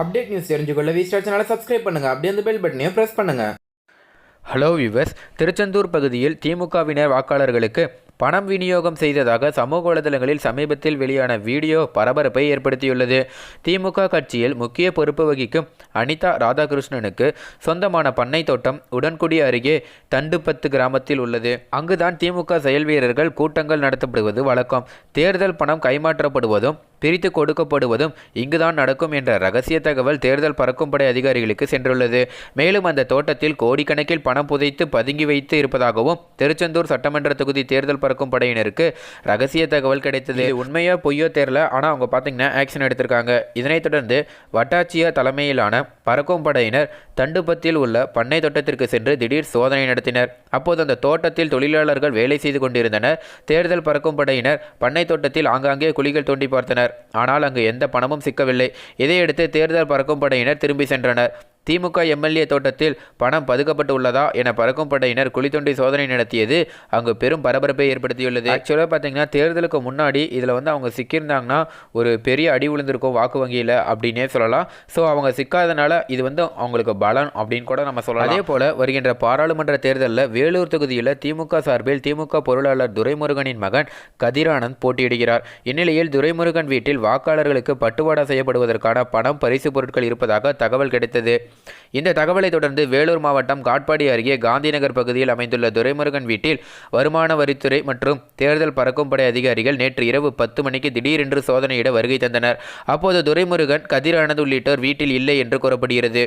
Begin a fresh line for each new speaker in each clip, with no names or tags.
Update news தெரிஞ்சுக்கொள்ள V star சேனலை subscribe பண்ணுங்கள் அப்படியே அந்த பெல் பட்டனையும் ப்ரெஸ் பண்ணுங்கள்
ஹலோ வியூவர்ஸ் திருச்செந்தூர் பகுதியில் திமுகவினர் வாக்காளர்களுக்கு பணம் விநியோகம் செய்ததாக சமூக வலைதளங்களில் சமீபத்தில் வெளியான வீடியோ பரபரப்பை ஏற்படுத்தியுள்ளது. திமுக கட்சியில் முக்கிய பொறுப்பு வகிக்கும் அனிதா ராதாகிருஷ்ணனுக்கு சொந்தமான பண்ணை தோட்டம் உடன்குடி அருகே தண்டுப்பத்து கிராமத்தில் உள்ளது. அங்குதான் திமுக செயல் வீரர்கள் கூட்டங்கள் நடத்தப்படுவது வழக்கம். தேர்தல் பணம் கைமாற்றப்படுவதும் பிரித்து கொடுக்கப்படுவதும் இங்குதான் நடக்கும் என்ற ரகசிய தகவல் தேர்தல் பறக்கும் படை அதிகாரிகளுக்கு சென்றுள்ளது. மேலும் அந்த தோட்டத்தில் கோடிக்கணக்கில் பணம் புதைத்து பதுங்கி வைத்து இருப்பதாகவும் திருச்செந்தூர் சட்டமன்ற தொகுதி தேர்தல் பறக்கும் படையினருக்கு ரகசிய தகவல் கிடைத்தது. உண்மையோ பொய்யோ தெரியல. ஆனால் அவங்க பார்த்தீங்கன்னா ஆக்ஷன் எடுத்திருக்காங்க. இதனைத் தொடர்ந்து வட்டாட்சியர் தலைமையிலான பறக்கும் படையினர் தண்டுப்பத்தில் உள்ள பண்ணை தோட்டத்திற்கு சென்று திடீர் சோதனை நடத்தினர். அப்போது அந்த தோட்டத்தில் தொழிலாளர்கள் வேலை செய்து கொண்டிருந்தனர். தேர்தல் பறக்கும் படையினர் பண்ணை தோட்டத்தில் ஆங்காங்கே குழிகள் தோண்டி பார்த்தனர். ஆனால் அங்கு எந்த பணமும் சிக்கவில்லை. இதையடுத்து தேர்தல் பறக்கும் படையினர் திரும்பி சென்றனர். திமுக எம்எல்ஏ தோட்டத்தில் பணம் பதுக்கப்பட்டு உள்ளதா என பறக்கும் படையினர் குழித்தொண்டி சோதனை நடத்தியது. அங்கு பெரும் பரபரப்பை ஏற்படுத்தியுள்ளது. ஆக்சுவலாக பார்த்தீங்கன்னா தேர்தலுக்கு முன்னாடி இதில் வந்து அவங்க சிக்கியிருந்தாங்கன்னா ஒரு பெரிய அடி விழுந்திருக்கும் வாக்கு வங்கியில் அப்படின்னே சொல்லலாம். ஸோ அவங்க சிக்காதனால இது வந்து அவங்களுக்கு பலன் அப்படின்னு கூட நம்ம சொல்லலாம். அதே போல் வருகின்ற பாராளுமன்ற தேர்தலில் வேலூர் தொகுதியில் திமுக சார்பில் திமுக பொருளாளர் துரைமுருகனின் மகன் கதிரானந்த் போட்டியிடுகிறார். இந்நிலையில் துரைமுருகன் வீட்டில் வாக்காளர்களுக்கு பட்டுவாடா செய்யப்படுவதற்கான பணம் பரிசு பொருட்கள் இருப்பதாக தகவல் கிடைத்தது. இந்த தகவலை தொடர்ந்து வேலூர் மாவட்டம் காட்பாடி அருகே காந்திநகர் பகுதியில் அமைந்துள்ள துரைமுருகன் வீட்டில் வருமான வரித்துறை மற்றும் தேர்தல் பறக்கும் படை அதிகாரிகள் நேற்று இரவு பத்து மணிக்கு திடீரென்று சோதனையிட வருகை தந்தனர். அப்போது துரைமுருகன் கதிரானது உள்ளிட்டோர் வீட்டில் இல்லை என்று கூறப்படுகிறது.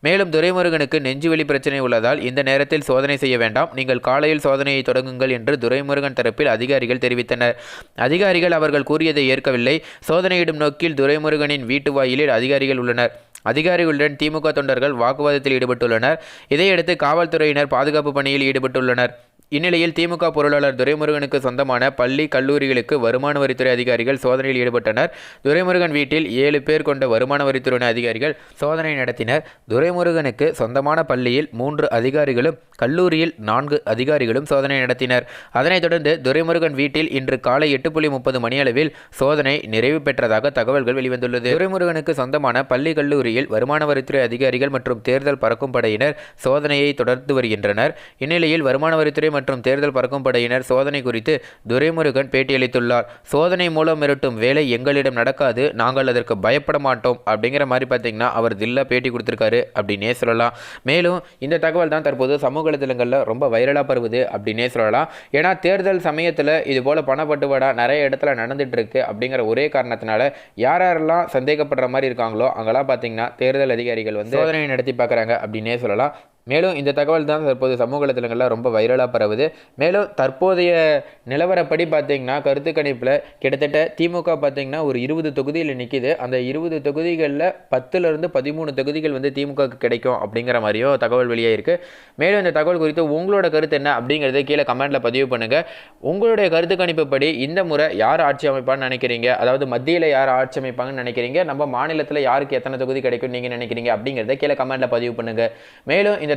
மேலும் துரைமுருகனுக்கு நெஞ்சுவலி பிரச்சனை உள்ளதால் இந்த நேரத்தில் சோதனை செய்ய வேண்டாம். நீங்கள் காலையில் சோதனையை தொடங்குங்கள் என்று துரைமுருகன் தரப்பில் அதிகாரிகள் தெரிவித்தனர். அதிகாரிகள் அவர்கள் கூறியதை ஏற்கவில்லை. சோதனையிடும் நோக்கில் துரைமுருகனின் வீட்டு வாயிலில் அதிகாரிகள் உள்ளனர். அதிகாரிகளுடன் திமுக தொண்டர்கள் வாக்குவாதத்தில் ஈடுபட்டுள்ளனர். இதையடுத்து காவல்துறையினர் பாதுகாப்பு பணியில் ஈடுபட்டுள்ளனர். இந்நிலையில் திமுக பொருளாளர் துரைமுருகனுக்கு சொந்தமான பள்ளி கல்லூரிகளுக்கு வருமான வரித்துறை அதிகாரிகள் சோதனையில் ஈடுபட்டனர். துரைமுருகன் வீட்டில் ஏழு பேர் கொண்ட வருமான வரித்துறை அதிகாரிகள் சோதனை நடத்தினர். துரைமுருகனுக்கு சொந்தமான பள்ளியில் மூன்று அதிகாரிகளும் கல்லூரியில் நான்கு அதிகாரிகளும் சோதனை நடத்தினர். அதனைத் தொடர்ந்து துரைமுருகன் வீட்டில் இன்று காலை எட்டு புள்ளி முப்பது மணியளவில் சோதனை நிறைவு பெற்றதாக தகவல்கள் வெளிவந்துள்ளது. துரைமுருகனுக்கு சொந்தமான பள்ளி கல்லூரியில் வருமான வரித்துறை அதிகாரிகள் மற்றும் தேர்தல் பறக்கும் படையினர் சோதனையை தொடர்ந்து வருகின்றனர். இந்நிலையில் வருமான வரித்துறை மற்றும் தேர்தல் பறக்கும் படையினர் சோதனை குறித்து துரைமுருகன் பேட்டியளித்துள்ளார். சோதனை மூலம் மிரட்டும் வேலை எங்களிடம் நடக்காது நாங்கள் அதற்கு பயப்பட மாட்டோம் அப்படிங்கிற மாதிரி பார்த்தீங்கன்னா அவர் தில்லா பேட்டி கொடுத்துருக்காரு அப்படின்னே சொல்லலாம். மேலும் இந்த தகவல் தான் தற்போது சமூக வலைதளங்களில் ரொம்ப வைரலாக பரவுது அப்படின்னே சொல்லலாம். ஏன்னா தேர்தல் சமயத்தில் இது போல் பணப்பட்டுவாடா நிறைய இடத்துல நடந்துட்டு இருக்கு அப்படிங்கிற ஒரே காரணத்தினால யார் யாரெல்லாம் சந்தேகப்படுற மாதிரி இருக்காங்களோ அங்கெல்லாம் பார்த்தீங்கன்னா தேர்தல் அதிகாரிகள் வந்து சோதனை நடத்தி பார்க்குறாங்க. அப்படின்னே சொல்லலாம். மேலும் இந்த தகவல் தான் தற்போது சமூக வலைதளங்களில் ரொம்ப வைரலாக பரவுது. மேலும் தற்போதைய நிலவரப்படி பார்த்தீங்கன்னா கருத்து கணிப்பில் கிட்டத்தட்ட திமுக பார்த்தீங்கன்னா ஒரு இருபது தொகுதியில் நிற்கிது அந்த இருபது தொகுதிகளில் பத்துலேருந்து பதிமூணு தொகுதிகள் வந்து திமுகவுக்கு கிடைக்கும் அப்படிங்கிற மாதிரியும் தகவல் வெளியே இருக்குது மேலும் இந்த தகவல் குறித்து உங்களோட கருத்து என்ன அப்படிங்கிறத கீழே கமெண்ட்டில் பதிவு பண்ணுங்கள் உங்களுடைய கருத்து கணிப்புப்படி இந்த முறை யார் ஆட்சி அமைப்பான்னு நினைக்கிறீங்க? அதாவது மத்தியில் யார் ஆட்சி அமைப்பாங்கன்னு நினைக்கிறீங்க? நம்ம மாநிலத்தில் யாருக்கு எத்தனை தொகுதி கிடைக்கும் நீங்கள் நினைக்கிறீங்க அப்படிங்கிறத கீழே கமெண்ட்டில் பதிவு பண்ணுங்கள் மேலும் இந்த